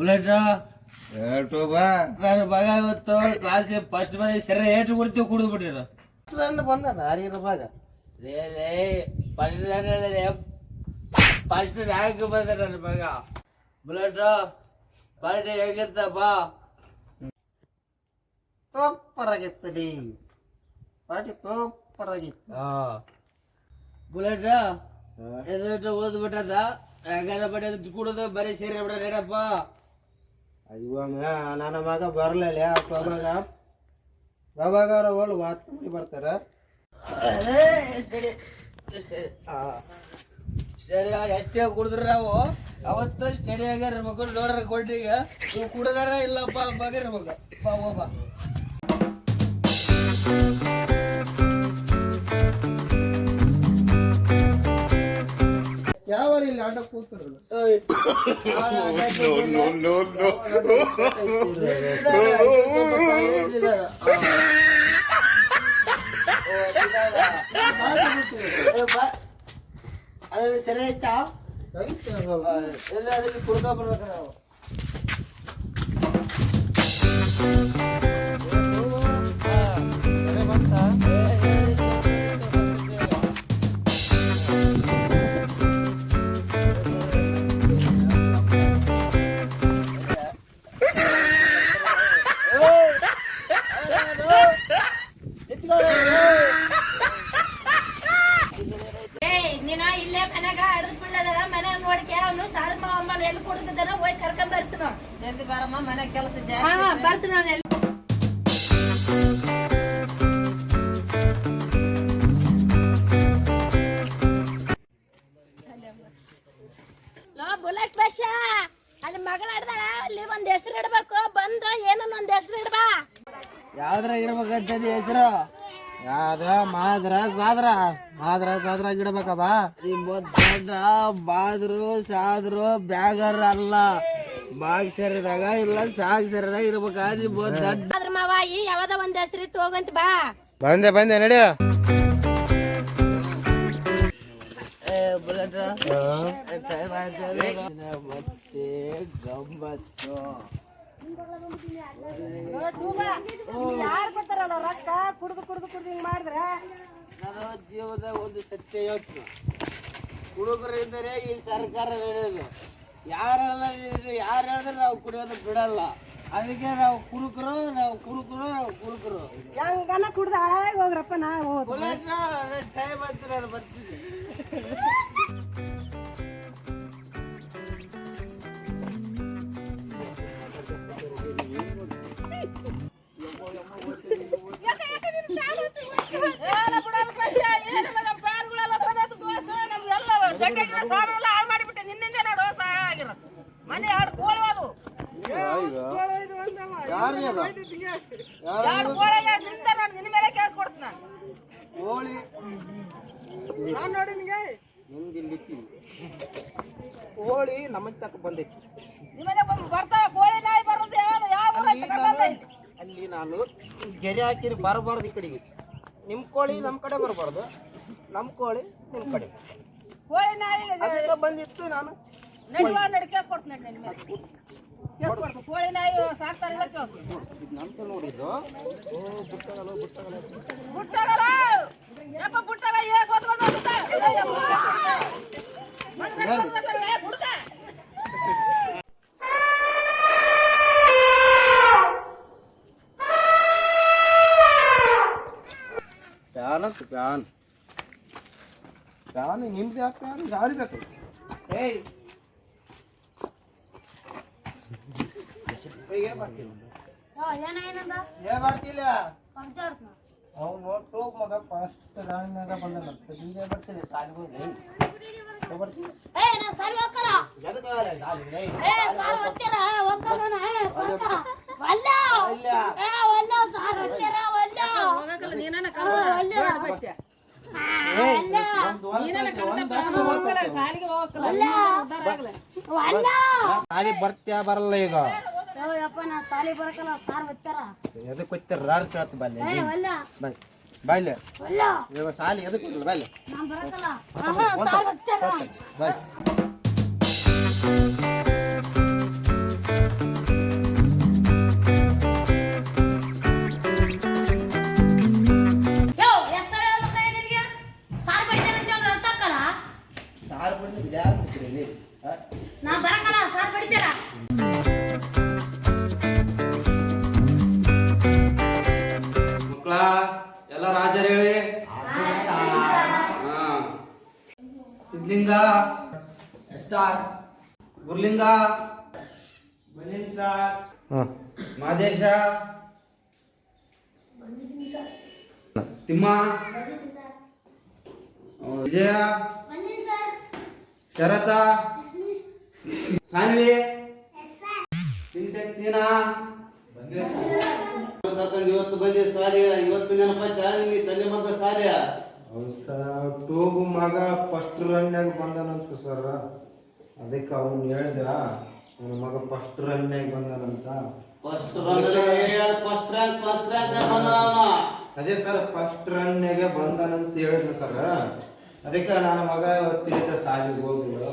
Bullet ಹೇಳ್ಟು ಬಾ ನನ್ನ ಮಗ ಇವತ್ತು ಕ್ಲಾಸ್ ಫಸ್ಟ್ ಬಂದ ಸರಿ ಏಟು ಕೊಡ್ತೀವಿ ಕುಡಿದು ಬಿಟ್ಟಿರ ಬಂದ ನಾರಿನ ಭಾಗ ಲೇ ಲೇ ಫಸ್ಟ್ ಫಸ್ಟ್ ರ್ಯಾಂಕ್ ಬಂದ ನನ್ನ ಮಗ. ಪಾರ್ಟಿ ನೀ ಎದುರು ಉಳಿದು ಬಿಟ್ಟದ ಬಡಿ ಅದು ಕುಡಿದು ಬರೀ ಸೇರಿ ಬಿಡ ರೇಡಪ್ಪ ಅಯ್ಯೋ ನನ್ನ ಮಗ ಬರ್ಲಿಲ್ಲ ಮಗ ಬಾಬಾಗ ಅವ್ರ ಹೋಲ್ ವಾತ್ ಮಾಡಿ ಬರ್ತಾರ. ಎಷ್ಟೇ ಕುಡಿದ್ರ ನಾವು, ಅವತ್ತು ಸ್ಟಡಿ ಆಗ್ಯಾರ ಆಗಿರ್ಬೇಕು ನೋಡ್ರ ನೀವು ಕುಡಿದಾರ ಇಲ್ಲಪ್ಪ ಬಗಿರ್ಬೇಕು ಬಾ ಬಾ ಯಾವ ಇಲ್ಲಿ ಆಟ ಕೂತಿರಲ್ಲ ಓಯ್. ಅದ್ರಲ್ಲಿ ಸರಿ ಆಯ್ತಾ ಎಲ್ಲ ಅದ್ರಲ್ಲಿ ಕುಡ್ಕೊ ಬರ್ಬೇಕು ನಾವು ಹೋಗಿ ಕರ್ಕೊಂಡ್ ಬರ್ತೀನ ಜಲ್ದಿ ಬಾರಮ್ಮ ಮನೆ ಕೆಲಸ ಹಾ ಬರ್ತೀನಿ ನಾನು ಎಲ್ಲಿ ಲೋ ಬುಲೆಟ್ ಬಸ್. ಅಲ್ಲಿ ಮಗಳ ಅಲ್ಲಿ ಒಂದ್ ಹೆಸರು ಇಡ್ಬೇಕು. ಬಂದು ಏನನ್ನ ಒಂದ್ ಹೆಸರು ಇಡ್ಬಾ. ಯಾವ್ದ್ರ ಇಡ್ಬೇಕಂತದ ಹೆಸರು? ಯಾವ್ದ? ಮಾದ್ರ ಸಾದ್ರ ಮಾದ್ರ ಸಾದ್ರ ಗಿಡಬೇಕಪ್ಪ ಈ ದೊಡ್ಡ ಬಾದ್ರು ಸಾದ್ರು ಬ್ಯಾಗರ್ ಅಲ್ಲ. ಬಾಗ್ ಸೇರಿದಾಗ ಇಲ್ಲ ಸಾಗ್ ಸೇರಿದಾಗ ಇರ್ಬೇಕ. ನಿಮ್ಮ ದೊಡ್ಡ ಅದ್ರ ಮಾವ ಈ ಯಾವ್ದ ಒಂದ್ ಹೆಸರು ಇಟ್ಟು ಹೋಗಂತ ಬಾ. ಬಂದೆ ಬಂದೆ ನಡಿ. ಏ ಬುಲೆಟ್. ಮತ್ತೆ ಗಂಬತ್ತು ಯಾರು ಬರ್ತಾರಲ್ಲ ರೊಕ್ಕ ಕುಡ್ದು ಕುಡ್ದು ಕುಡ್ದು ಹಿಂಗ್ ಮಾಡಿದ್ರೆ ನನ್ನ ಜೀವದ ಒಂದು ಸತ್ಯ ಯೋಚನೆ ಹುಡುಗರು ಇದ್ದರೆ ಈ ಸರ್ಕಾರ ಹೇಳೋದು ಯಾರೆಲ್ಲ ಯಾರು ಹೇಳಿದ್ರೆ ನಾವು ಕುಡಿಯೋದು ಬಿಡಲ್ಲ ಅದಕ್ಕೆ ನಾವು ಕುರುಕರು ನಾವು ಕುರುಕರು ನಾವು ಕುರುಕರು ಹೆಂಗನ ಕುಡ್ದ ಹೋಗ್ರಪ್ಪ ನಾ ಹಾಳು ಮಾಡಿಬಿಟ್ಟೆ ನಿನ್ನಿಂದ ಆಯ್ತು ನಾನು ಬರ್ತೀನಿ ಮನೆ ಎರಡು ಕೋಳಿ ಅದು. ಯಾರು ಎರಡು ಕೋಳಿ ನಿಂತ ನಾನು ನಿನ್ನ ಮೇಲೆ ಕೇಸ್ ಕೊಡ್ತೀನಿ ನಾನು. ಕೋಳಿ. ನಾನು ನೋಡಿ ನಿಮಗೆ ನಿಮ್ಗೆ ಇಲ್ಲಿ ಕೋಳಿ ನಮಗೆ ತಕ್ಕ ಬಂದೈತಿ. ನಿಮ್ಮನೆ ಬರ್ತಾವ ಕೋಳಿ ನಾಯಿ ಬರೋದು ಯಾವ್ದು ಯಾವ ಊರ ಅಲ್ಲಿ ನಾನು ಅಲ್ಲಿ ನಾನು ಗೆರೆ ಹಾಕಿರಿ ಬರಬಾರ್ದು ಈ ಕಡೆಗೆ. ನಿಮ್ಮ ಕೋಳಿ ನಮ್ಮ ಕಡೆ ಬರಬಾರ್ದು. ನಮ್ಮ ಕೋಳಿ ನಿಮ್ಮ ಕಡೆ. ಕೋಳಿ ನಾಯಿ ಅದಕ್ಕೆ ಬಂದಿತ್ತು ನಾನು. ನಡಿವ ನಡಿ ಕೇಸ್ ಕೊಡ್ತೀನಿ ನಡಿ ನಿನ್ನ ಮೇಲೆ ಕೇಸ್ ಕೊಡ್ತೀನಿ ಕೋಳಿ ನಾಯಿ ಸಾಕ್ತಾರೆ ಇಲ್ಲ ಕೇಳ್ತೀನಿ ಇದು ನಂತ ನೋಡಿದ್ದು ಓ ಬುಟ್ಟಗಲ್ಲ ಬುಟ್ಟಗಲ್ಲ ಬುಟ್ಟಾಗಲ್ಲ ಯಪ್ಪ ಬುಟ್ಟಾಗ ಏ ಸೋತ್ ಬಂದ ಬುಟ್ಟ? ಏ ಯಪ್ಪ. ಮನುಷ್ಯ ಸೋತ್ ಬಂದಾನೆ, ಏ ಬುಡ್ಕ. ಫ್ಯಾನ್ ಅಂತ ಫ್ಯಾನ್ ಫ್ಯಾನ್ ನಿಮ್ದು ಯಾಕೆ ಯಾರು? ಬೇಕು ಏಯ್. ಏನ್ ಮಾಡ್ತಿಲ್ಲ ಅವ್ನು ಮಗ ಫಸ್ಟ್ ರಾಣಿನಾಗ ಹಿಂಗೆ ಬರ್ತೀನಿ ಸರಿ ಹೋಗಲ್ಲ ಏ ಸಾರ್ ಹೋಗ್ತೀರ ಹೋಗ್ತಾನ? ಏ ವಲ್ಲ. ಏ ವಲ್ಲ ಸಾರ್ ಹೋಗ್ತೀರ ವಲ್ಲ ಹೋಗಲ್ಲ, ವಲ್ಲ ನೀನು ಸಾಲಿ ಬರ್ತ್ಯಾ ಬರಲ್ಲ ಈಗ. ಯಪ್ಪ ನಾ ಸಾಲಿ ಬರಕಲ್ಲ ಸಾರ್ ಬಿತ್ತಾರ ಎದಕ್ಕೆ ಕೊಯ್ತಾರ ರಾರ್ ಕೇಳ್ತ ಬಲ್ಲಿ ಇವಾಗ ಸಾಲಿ ಎದಕ್ಕೆ ಬಾಯ್ಲೆ ನಾನ್ ಬರಕಲ್ಲ. ಸಾರ್ ಎಲ್ಲ ರಾಜರು ಹೇಳಿ? ಹಾ. ಸಿದ್ಲಿಂಗ ಸರ್ ಗುರ್ಲಿಂಗ ಸರ್ ಮಾದೇಶ ತಿಮ್ಮ ವಿಜಯ ಶರತ ಸಾನ್ವಿ ಸಿಂಟೆಕ್ಸ್ ಕರ್ಕೊಂಡ್ ಇವತ್ತು ಬಂದಿ ಸಾಲಿಯ ಇವತ್ತು ನೆನಪಚ್ಚ ನಿಮಗೆ ತಂದೆ ಮಗ ಸಾಲಿಯ ಟೂಬು ಮಗ ಫಸ್ಟ್ ರನ್ಯಾಗ ಬಂದನಂತ ಸರ್. ಅದಕ್ಕೆ ಅವನು ಹೇಳ್ದ ನನ್ನ ಮಗ ಫಸ್ಟ್ ರನ್ಯಾಗ ಬಂದನಂತ. First first rank first rank ಅದೇ ಸರ್ ಫಸ್ಟ್ ರನ್ಯಾಗೆ ಬಂದನಂತ ಹೇಳಿದ ಸರ್. ಅದಕ್ಕೆ ನನ್ನ ಮಗ ಇವತ್ತಿನಿಂದ ಸಾಲಿಗೆ ಹೋಗಿಲ್ಲ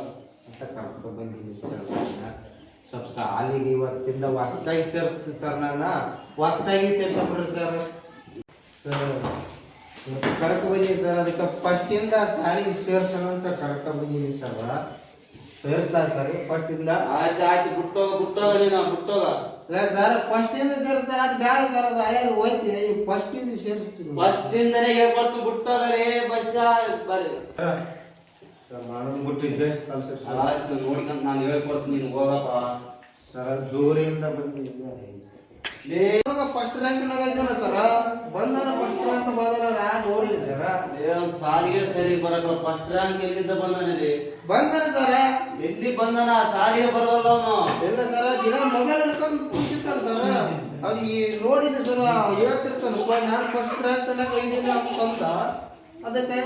ಅಂತ ಕರ್ಕೊಂಡು ಬಂದಿದ್ದೀನಿ ಸರ್. ಸ್ವಲ್ಪ ಸಾಲಿಗೆ ಇವತ್ತಿಂದ ಹೊಸ್ದಾಗಿ ಸೇರಿಸ್ತೀವಿ ಸರ್ ನಾನು ಹೊಸ್ದಾಗಿ ಸೇರ್ಸಬಿಡ್ರಿ ಸರ್. ಸರ್ ಇವತ್ತು ಕರ್ಕೊ ಬಂದೀನಿ ಸರ್. ಅದಕ್ಕೆ ಫಸ್ಟಿಂದ ಸಾಲಿಗೆ ಸೇರ್ಸೋಣ ಅಂತ ಕರೆಕ್ಟಾಗಿ ಬಂದೀನಿ ಸರ್. ಸೇರಿಸ್ತಾರೆ ಸರ್ ಫಸ್ಟಿಂದ ಆಯ್ತು ಆಯ್ತು. ಬಿಟ್ಟೋಗ ಬಿಟ್ಟೋಗ ನೀನು ಬಿಟ್ಟೋಗ. ಇಲ್ಲ ಸರ್ ಫಸ್ಟಿಂದ ಸೇರಿಸ್ತಾರೆ. ಅದು ಬೇಡ ಸರ್ ಅದು ಆಯ್ತು ಹೋಯ್ತೀನಿ. ಫಸ್ಟಿಂದ ಸೇರಿಸ್ತೀನಿ. ಫಸ್ಟಿಂದನೇ ಹೇಳ್ಕೊಡ್ತು ಬಿಟ್ಟೋಗ ರೇ ಬಸ್ಸ ಬರ್ರಿ. ಆಯ್ತು ನೋಡ್ಕೊಂತ ನಾನು ಹೇಳ್ಕೊಡ್ತೀನಿ ನೀನು ಹೋಗಪ್ಪ. ಸರ್ ದೂರಿಂದ ಬಂದಿದ್ದೀನಿ ಫಸ್ಟ್ ರ್ಯಾಂಕ್ ಇದ್ದಾನೆ ಸರ್. ಬಂದನ ಫಸ್ಟ್ ರ್ಯಾಂಕ್ ಬಂದನ ನಾನು ನೋಡಿನಿ ಸರ್. ಏನ್ ಸಾಲಿಗೆ ಸರಿ ಬರಲ್ಲ ಫಸ್ಟ್ ರ್ಯಾಂಕ್ ಎಲ್ಲಿಂದ ಬಂದಾನಿಲ್ಲಿ ಬಂದನ ಸರ. ಎಲ್ಲಿ ಬಂದನ? ಸಾರಿಗೆ ಬರವಲ್ಲ ಅವನು? ಎಲ್ಲ ಸರ ದಿನ ಮೊಬೈಲ್ ಹಿಡ್ಕೊಂಡು ಕೂತಿರ್ತಾನ ಸರ. ಅವ್ನು ಈ ಸರ ಸರ್ ಹೇಳ್ತಿರ್ತಾನಪ್ಪ ನಾನು ಫಸ್ಟ್ ರ್ಯಾಂಕ್ ತನಕ ಇದ್ದೀನಿ ಅಂತ. ಅದಕ್ಕೆ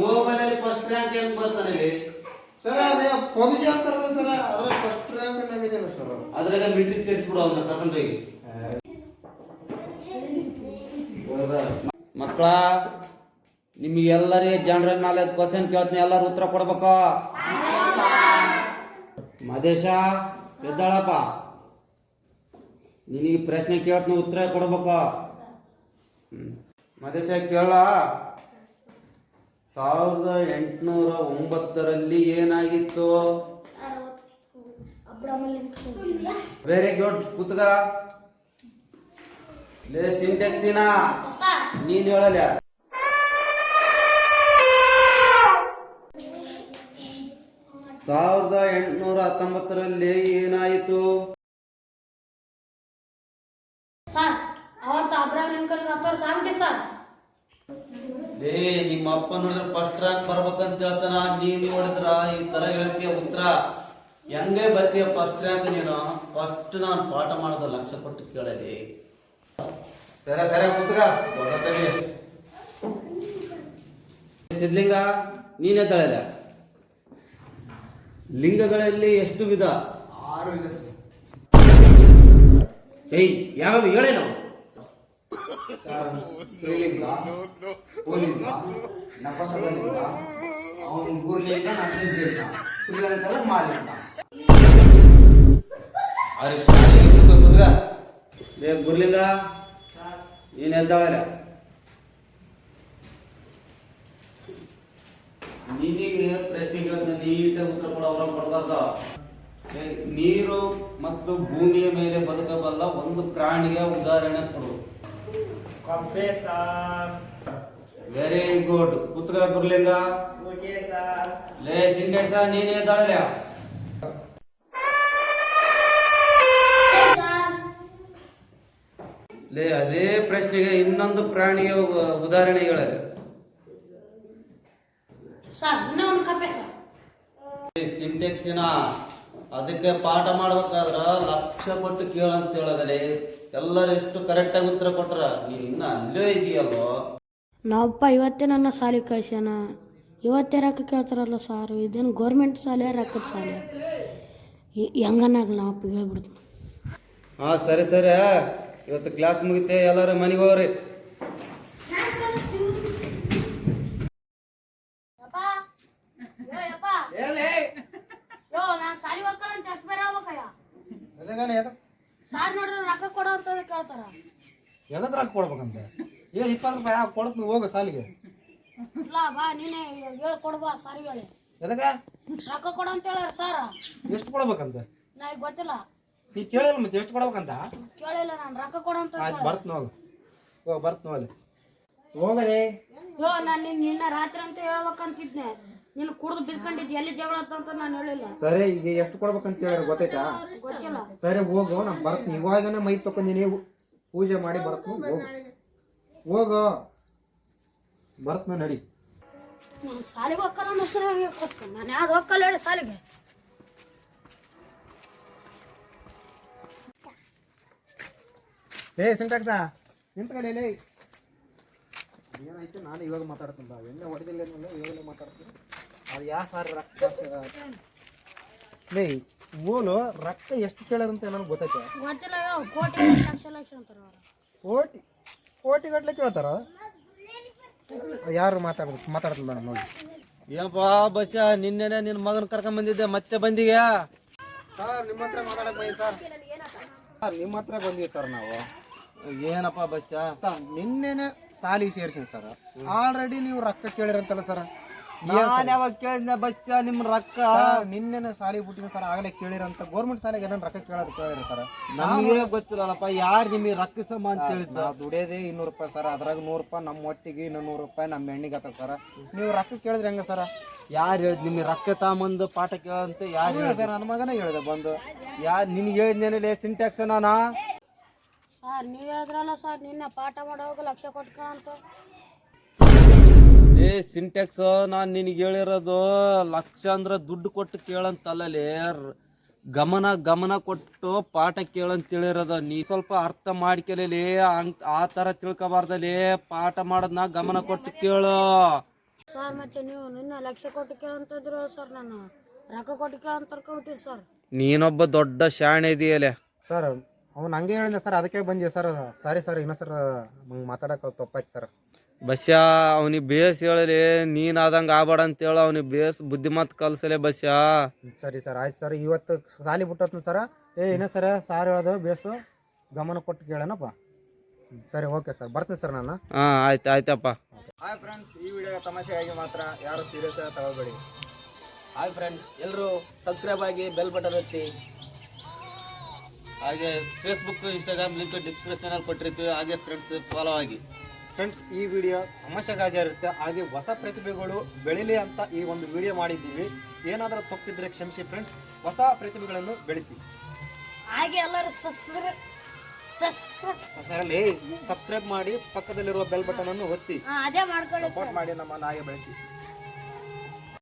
ಮೊಬೈಲಲ್ಲಿ ಫಸ್ಟ್ ರ್ಯಾಂಕ್ ಹೆಂಗ್ ಬರ್ತಾನೆ ಸರ್ ಅದೇ ಪಬ್ಜಿ ಅಂತಾರಲ್ಲ ಸರ್? ಅದ್ರ ಫಸ್ಟ್ ರ್ಯಾಂಕ್ ಇದ್ದಾನೆ ಸರ್ ಅದ್ರಾಗ ಮಿಲ್ಟ್ರಿ ಸೇರಿಸ್ಬಿಡು ಅವನ್ನ ಕರ್ಕೊಂಡೋಗಿ ಮಕ್ಕಳ ನಿಮಗೆ ಎಲ್ಲರಿಗೆ ಜನರಲ್ ನಾಲೆಜ್ ಕ್ವಶನ್ ಕೇಳ್ತೀನಿ ಎಲ್ಲರೂ ಉತ್ತರ ಕೊಡ್ಬೇಕು? ಮದೇಶ ಎದ್ದಾಳಪ್ಪ. ನಿನಗೆ ಪ್ರಶ್ನೆ ಕೇಳ್ತೀನಿ ಉತ್ತರ ಕೊಡ್ಬೇಕು. ಮದೇಶ ಕೇಳ ಸಾವಿರದ ಎಂಟುನೂರ ಒಂಬತ್ತರಲ್ಲಿ ಏನಾಗಿತ್ತು? ವೆರಿ ಗುಡ್ ಕುತ್ಗ ಲೇ ಸಿಂಟೆಕ್ಸಿನ. ನೀನ್ ಹೇಳಲ್ಲ ಸಾವಿರದ ಎಂಟುನೂರ ಹತ್ತೊಂಬತ್ತರಲ್ಲಿ ಏನಾಯಿತು ಸರ್ ಅವತ್ತು ಅಬ್ರಾಹಂ ಲಿಂಕನ್ ಹತ್ತೋರು ಸಾಂತಿ ಸರ್ ಲೇ ನಿಮ್ಮ ಅಪ್ಪ ನೋಡಿದ್ರೆ ಫಸ್ಟ್ ರ್ಯಾಂಕ್ ಬರ್ಬೇಕಂತ ಹೇಳ್ತಾನ ನೀನ್ ನೋಡಿದ್ರ ಈ ತರ ಹೇಳ್ತೀಯ ಉತ್ತರ. ಹೆಂಗೆ ಬರ್ತೀಯ ಫಸ್ಟ್ ರ್ಯಾಂಕ್ ನೀನು? ಫಸ್ಟ್ ನಾನು ಪಾಠ ಮಾಡೋದು ಲಕ್ಷ ಕೊಟ್ಟು ಕೇಳಲಿ. ಸರ ಸರ ಕುತ್ಕ. ಸಿದ್ಲಿಂಗ ನೀನೇ ತಳಲ್ಲ ಲಿಂಗಗಳಲ್ಲಿ ಎಷ್ಟು ವಿಧ? ಆರು ವಿಧ ಏಯ್ ಯಾವ ಹೇಳೇನು? ನಪಸಲಿಂಗ ಅವನು ಶ್ರೀಲಂಕದ ಅರೆ ಗುರ್ಲಿಂಗ ನೀನ್ ನಿನಗೆ ಪ್ರಶ್ನೆಗೆ ನೀಟಾಗಿ ಉತ್ತರ ಕೊಡ ಅವ್ರ ಕೊಡ್ಬಾರ್ದು. ನೀರು ಮತ್ತು ಭೂಮಿಯ ಮೇಲೆ ಬದುಕಬಲ್ಲ ಒಂದು ಪ್ರಾಣಿಯ ಉದಾಹರಣೆ ಕೊಡು. ಸರ್ ವೆರಿ ಗುಡ್ ಪುತ್ರ ಗುರ್ಲಿಂಗ. ಓಕೆ ಸರ್ ಲೇ ಸಿಂಗೇಶ ನೀನೇ ಸರ್ ಲೇ ಅದೇ ಪ್ರಶ್ನೆಗೆ ಇನ್ನೊಂದು ಪ್ರಾಣಿಯ ಉದಾಹರಣೆ ಹೇಳಲಿ ಸಿಂಟೆಕ್ಸಿನ ಅದಕ್ಕೆ ಪಾಠ ಮಾಡ್ಬೇಕಾದ್ರ ಲಕ್ಷ ಕೊಟ್ಟು ಕೇಳಂತ ಹೇಳದಲ್ಲಿ ಎಲ್ಲರೂ ಎಷ್ಟು ಕರೆಕ್ಟಾಗಿ ಉತ್ತರ ಕೊಟ್ರ? ನೀನು ಇನ್ನ ಅಲ್ಲೇ ಇದೆಯಲ್ಲೋ? ನಾವಪ್ಪ ಇವತ್ತೇ ನನ್ನ ಸಾಲಿ ಕಳ್ಸ್ಯಾನ. ಇವತ್ತೇ ರೊಕ್ಕ ಕೇಳ್ತಾರಲ್ಲ ಸರ್. ಇದೇನು ಗೌರ್ಮೆಂಟ್ ಸಾಲೆ ರೊಕ್ಕದ ಸಾಲೆ? ಹೆಂಗನಾಗಲ್ಲ ನಾವಪ್ಪ ಹೇಳ್ಬಿಡ್ತೀನಿ. ಹಾಂ ಸರಿ ಸರಿ. ಇವತ್ತು ಕ್ಲಾಸ್ ಮುಗಿತೆ ಎಲ್ಲರೂ ಮನೆಗೆ ಹೋಗ್ರಿ ಯೋ ನಾನು ಸಾಲಿ ಹೋಗ್ತಾರ ಅಂತ ಎಷ್ಟು ಬೇರೆ ಆಗ್ಬೇಕಯ್ಯ ಎದಗಾನೆ ಎದಕ್? ಸಾರ್ ನೋಡಿದ್ರೆ ರೊಕ್ಕ ಕೊಡ ಅಂತ ಕೇಳ್ತಾರ. ಎದಕ್ ರೊಕ್ಕ ಕೊಡ್ಬೇಕಂತ? ಏ ಇಪ್ಪತ್ತು ರೂಪಾಯಿ ಕೊಡ್ತೀನಿ ಹೋಗು ಸಾಲಿಗೆ. ಇಲ್ಲ ಬಾ ನೀನೇ ಹೇಳಿ ಕೊಡ್ಬಾ ಸಾರಿ ಹೇಳಿ. ಎದಕ ರೊಕ್ಕ ಕೊಡು ಅಂತ ಹೇಳ್ಯಾರ ಸರ್? ಎಷ್ಟು ಕೊಡ್ಬೇಕಂತ? ನನಗೆ ಗೊತ್ತಿಲ್ಲ. ನೀ ಕೇಳಿಲ್ಲ ಮತ್ತೆ ಎಷ್ಟು ಕೊಡ್ಬೇಕಂತ? ಕೇಳಿಲ್ಲ ನಾನು ರೊಕ್ಕ ಕೊಡು ಅಂತ ಆಯ್ತು ಬರ್ತ್ ಹೋಗ ಹೋಗ ಬರ್ತ್ ನೋವಲ್ಲಿ ಹೋಗನೆ ಯೋ ನಾನು ನಿನ್ನ ನಿನ್ನ ರಾತ್ರಿ ಅಂತ ಹೇಳ್ಬೇಕಂತಿದ್ನೆ. ನೀನು ಕುಡ್ದು ಬಿದ್ಕೊಂಡಿದ್ದು ಎಲ್ಲಿ ಜಗಳ ಅಂತ ನಾನು ಹೇಳಿಲ್ಲ. ಸರಿ ಈಗ ಎಷ್ಟು ಕೊಡ್ಬೇಕಂತ ಹೇಳಿದ್ರೆ ಗೊತ್ತಾಯ್ತಾ ಗೊತ್ತಿಲ್ಲ. ಸರಿ ಹೋಗು ನಾನು ಬರ್ತೀನಿ. ಇವಾಗನೇ ಮೈ ತಕೊಂದಿನಿ ಪೂಜೆ ಮಾಡಿ ಬರ್ತೀನಿ ಹೋಗು. ಹೋಗು. ಬರ್ತೀನಿ ನಡಿ. ನಾನು ಸಾಲಿಗೆ ಹೋಗ್ಕಲ್ಲ ನನ್ನ ಹೆಸರು ಕಳಿಸ್ತೀನಿ ನಾನು ಯಾವ್ದು ಹೋಗ್ಕಲ್ಲ ಹೇಳಿ ಸಾಲಿಗೆ. ಏ ಸಿಂಟಾಕ್ಸ ನಿಂತ್ಕೊಳ್ಳಿ ಏನಾಯ್ತು? ನಾನು ಇವಾಗ ಮಾತಾಡ್ತೀನಿ ಎಣ್ಣೆ ಹೊಡೆದಿಲ್ಲ ಇವಾಗಲೇ ಮಾತಾಡ್ತೀನಿ. ಅದು ಯಾವ ಸಾರಿ ರೊಕ್ಕ ಲೇ ಓಲು ರಕ್ತ ಎಷ್ಟು ಕೇಳಾರಂತ ನನಗೆ ಗೊತ್ತೈತೆ. ಗೊತ್ತಿಲ್ಲ ಕೋಟಿ ಲಕ್ಷ ಲಕ್ಷ ಅಂತಾರ ಕೋಟಿ ಕೋಟಿ ಗಟ್ಲೆ ಕೇಳ್ತಾರ? ಯಾರು ಮಾತಾಡ್ಬೇಕು? ಮಾತಾಡ್ತೀನಿ ಮೇಡಮ್ ನೋಡಿ. ಏನಪ್ಪ ಬಸ್ಸ ನಿನ್ನೆನೆ ನಿನ್ನ ಮಗನ ಕರ್ಕೊಂಡ್ ಬಂದಿದ್ದೆ ಮತ್ತೆ ಬಂದಿಗೆ ಸರ್ ನಿಮ್ಮ ಹತ್ರ ಮಾತಾಡಕ್ ಬಂದಿ ಸರ್. ಸರ್ ನಿಮ್ಮ ಹತ್ರ ಬಂದಿವಿ ಸರ್ ನಾವು. ಏನಪ್ಪ ಬಸ್ಸ ಸರ್ ನಿನ್ನೆನೆ ಸಾಲಿ ಸೇರ್ಸಿನಿ ಸರ್. ಆಲ್ರೆಡಿ ನೀವು ರೊಕ್ಕ ಕೇಳಿರಂತಲ್ಲ ಸರ್. ನಾನು ಯಾವಾಗ ಕೇಳಿದ್ನ ಬಸ್ ನಿಮ್ ರೊಕ್ಕ? ಸರ್ ನಿನ್ನೆನೆ ಸಾಲಿ ಬಿಟ್ಟಿನ ಸರ್ ಆಗಲೇ ಕೇಳಿರಂತ ಗೌರ್ಮೆಂಟ್ ಸಾಲಿಗೆ ಏನೇನು ರೊಕ್ಕ ಕೇಳೋದು ಕೇಳಿರಿ ಸರ್ ನಮಗೆ ಗೊತ್ತಿಲ್ಲಪ್ಪ ಯಾರು ನಿಮಗೆ ಸಮ ಅಂತ ಹೇಳಿದ್ ನಾವು ದುಡಿಯೋದೇ ಇನ್ನೂರು ರೂಪಾಯಿ ಸರ್ ಅದ್ರಾಗ ನೂರು ರೂಪಾಯಿ ನಮ್ಮ ಒಟ್ಟಿಗೆ ಇನ್ನೂ ನೂರು ರೂಪಾಯಿ ನಮ್ಮ ಹೆಣ್ಣಿಗೆ ಆತದ ಸರ ನೀವು ರೊಕ್ಕ ಕೇಳಿದ್ರೆ ಹೆಂಗ ಸರ ಯಾರು ಹೇಳಿದ್ ನಿಮಗೆ ರೊಕ್ಕ ತಗೊಂಬಂದು ಪಾಠ ಕೇಳಂತ ಯಾರು ಇಲ್ಲ ಸರ್ ನನ್ನ ಮಗನೇ ಹೇಳಿದೆ ಬಂದು. ಯಾರು ನಿನ್ಗೆ ಹೇಳಿದ್ನೇನೆ ಸಿಂಟ್ಯಾಕ್ಸ್ ನಾನಾ? ಸರ್ ನೀವು ಹೇಳಿದ್ರಲ್ಲ ಸರ್ ನಿನ್ನ ಪಾಠ ಮಾಡೋವಾಗ ಲಕ್ಷ ಕೊಟ್ಕೊ ಅಂತ. ಏ ಸಿಂಟೆಕ್ಸ್ ನಾನ್ ನಿನಗೆ ಹೇಳಿರೋದು ಲಕ್ಷ ಅಂದ್ರೆ ದುಡ್ಡು ಕೊಟ್ಟು ಕೇಳಂತಲ್ಲಲ್ಲಿ ಗಮನ ಗಮನ ಕೊಟ್ಟು ಪಾಠ ಕೇಳಂತ ಹೇಳಿರೋದು. ನೀ ಸ್ವಲ್ಪ ಅರ್ಥ ಮಾಡ್ಕೆಲೇ ಹಂಗ್ ಆ ಥರ ತಿಳ್ಕೊಬಾರ್ದಲ್ಲಿ ಪಾಠ ಮಾಡೋದ್ನ ಗಮನ ಕೊಟ್ಟು ಕೇಳು. ಸರ್ ಮತ್ತೆ ನೀವು ನಿನ್ನ ಲಕ್ಷ ಕೊಟ್ಟು ಕೇಳಂತಿದ್ರು ಸರ್ ನಾನು. ರೊಕ್ಕ ಕೊಟ್ಟು ಕೇಳಂತ ಸರ್ ನೀನೊಬ್ಬ ದೊಡ್ಡ ಶಾಣೆ ಇದೆಯಲ್ಲ. ಸರ್ ಅವ್ನು ಹಂಗೆ ಹೇಳಿದ ಸರ್ ಅದಕ್ಕೆ ಬಂದಿವಿ ಸರ್ ಸಾರಿ ಸರ್ ಇನ್ನೂ ಸರ್ ಮಾತಾಡಕ್ಕೆ ತಪ್ಪಾಯ್ತು ಸರ್ ಬಸ್ಯಾ ಅವನಿಗೆ ಬೇಸ್ ಹೇಳಲಿ ನೀನ್ ಆದಂಗ ಆಬಾಡ ಅಂತ ಹೇಳು ಅವನಿಗೆ ಬೇಸ್ ಬುದ್ಧಿಮತ್ ಕಲ್ಸಲೆ ಬಸ್ಯಾ. ಸರಿ ಸರ್ ಆಯ್ತು ಸರ್. ಇವತ್ತು ಸಾಲಿ ಬಿಟ್ಟತ್ನ ಸರ? ಏ ಏನ ಸರ ಸಾರ್ ಹೇಳೋದು ಬೇಸು ಗಮನ ಕೊಟ್ಟು ಕೇಳೋಣಪ್ಪ. ಸರಿ ಓಕೆ ಸರ್. ಬರ್ತೀನಿ ಸರ್ ನಾನು. ಹಾ ಆಯ್ತು ಆಯ್ತಪ್ಪ. ಹಾಯ್ ಫ್ರೆಂಡ್ಸ್ ಈ ವಿಡಿಯೋ ತಮಾಷೆಯಾಗಿ ಮಾತ್ರ ಯಾರು ಸೀರಿಯಸ್ ಆಗಿ ತಗೋಬೇಡಿ. ಹಾಯ್ ಫ್ರೆಂಡ್ಸ್ ಎಲ್ಲರೂ ಸಬ್ಸ್ಕ್ರೈಬ್ ಆಗಿ ಬೆಲ್ ಬಟನ್ ಒತ್ತಿ ಹಾಗೆ ಫೇಸ್ಬುಕ್ ಇನ್ಸ್ಟಾಗ್ರಾಮ್ ಲಿಂಕ್ ಡಿಸ್ಕ್ರಿಪ್ಷನ್ ಅಲ್ಲಿ ಕೊಟ್ಟಿರ್ತೀವಿ. ಹಾಗೆ ಫ್ರೆಂಡ್ಸ್ ಫಾಲೋ ಆಗಿ. ಫ್ರೆಂಡ್ಸ್ ಈ ವಿಡಿಯೋ ಇರುತ್ತೆ. ಹಾಗೆ ಹೊಸ ಪ್ರತಿಭೆಗಳು ಬೆಳೀಲಿ ಅಂತ ಈ ಒಂದು ವಿಡಿಯೋ ಮಾಡಿದ್ದೀವಿ. ಏನಾದರೂ ತಪ್ಪಿದ್ರೆ ಕ್ಷಮಿಸಿ ಫ್ರೆಂಡ್ಸ್ ಹೊಸ ಪ್ರತಿಭೆಗಳನ್ನು ಬೆಳೆಸಿ. ಹಾಗೆ ಎಲ್ಲರೂ ಸಸ್ರ ಸಸ್ರಲ್ಲಿ ಅದರಲ್ಲಿ ಸಬ್ಸ್ಕ್ರೈಬ್ ಮಾಡಿ ಪಕ್ಕದಲ್ಲಿರುವ ಬೆಲ್ ಬಟನ್ ಅನ್ನು ಒತ್ತಿ. ಸಪೋರ್ಟ್ ಮಾಡಿ ನಮ್ಮನ್ನು ಹಾಗೆ ಬೆಳೆಸಿ.